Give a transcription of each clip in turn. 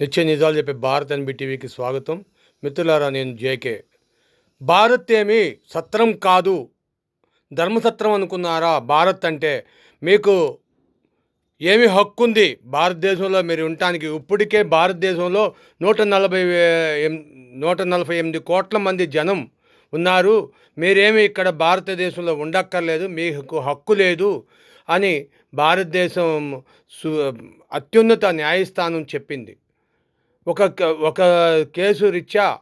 నిత్య నిజాలు చెప్పే భారత్ ఎన్బి టీవీకి స్వాగతం. మిత్రులారా నేను జేకే. భారత్ ఏమి సత్రం కాదు. ధర్మసత్రం అనుకున్నారా? భారత్ అంటే మీకు ఏమి హక్కు ఉంది భారతదేశంలో మీరు ఉండటానికి ఇప్పటికే భారతదేశంలో నూట నలభై ఎం- నూట నలభై ఎనిమిది కోట్ల మంది జనం ఉన్నారు. మీరేమి ఇక్కడ భారతదేశంలో ఉండక్కర్లేదు మీకు హక్కు లేదు అని భారతదేశం సు అత్యున్నత న్యాయస్థానం చెప్పింది. ఒక క- ఒక కేసు రీత్యా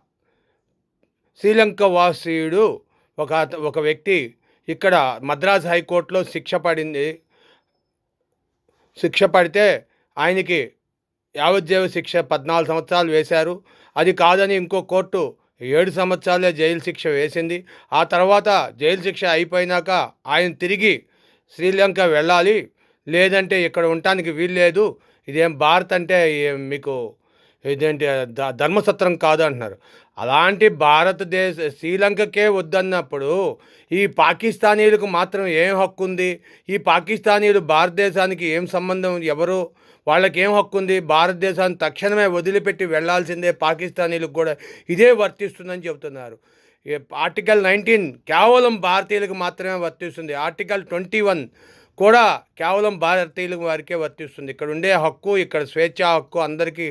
శ్రీలంక వాసీయుడు ఒక ఒక వ్యక్తి ఇక్కడ మద్రాస్ హైకోర్టులో శిక్ష పడింది. శిక్ష పడితే ఆయనకి యావజ్జీవ శిక్ష పద్నాలుగు సంవత్సరాలు వేశారు. అది కాదని ఇంకో కోర్టు ఏడు సంవత్సరాలే జైలు శిక్ష వేసింది. ఆ తర్వాత జైలు శిక్ష అయిపోయినాక ఆయన తిరిగి శ్రీలంక వెళ్ళాలి. లేదంటే ఇక్కడ ఉండటానికి వీల్లేదు. ఇదేం భారత్ అంటే మీకు ఇదేంటి ద- ధర్మసత్రం కాదు అంటున్నారు అలాంటి భారతదేశ శ్రీలంకకే వద్దన్నప్పుడు ఈ పాకిస్తానీలకు మాత్రం ఏం హక్కు ఉంది ఈ పాకిస్తానీలు భారతదేశానికి ఏం సంబంధం? ఎవరు? వాళ్ళకి ఏం హక్కు ఉంది భారతదేశాన్ని తక్షణమే వదిలిపెట్టి వెళ్ళాల్సిందే పాకిస్తానీలకు కూడా ఇదే వర్తిస్తుందని చెబుతున్నారు. ఈ ఆర్టికల్ నైన్టీన్ కేవలం భారతీయులకు మాత్రమే వర్తిస్తుంది. ఆర్టికల్ ట్వంటీ వన్ కూడా కేవలం భారతీయులకు వారికే వర్తిస్తుంది. ఇక్కడ ఉండే హక్కు ఇక్కడ స్వేచ్ఛ హక్కు అందరికీ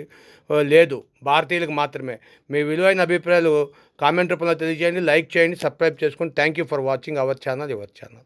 లేదు. భారతీయులకు మాత్రమే. మీ విలువైన అభిప్రాయాలు కామెంట్ రూపంలో తెలియజేయండి లైక్ చేయండి సబ్స్క్రైబ్ చేసుకోండి thank you for watching our channel your channel.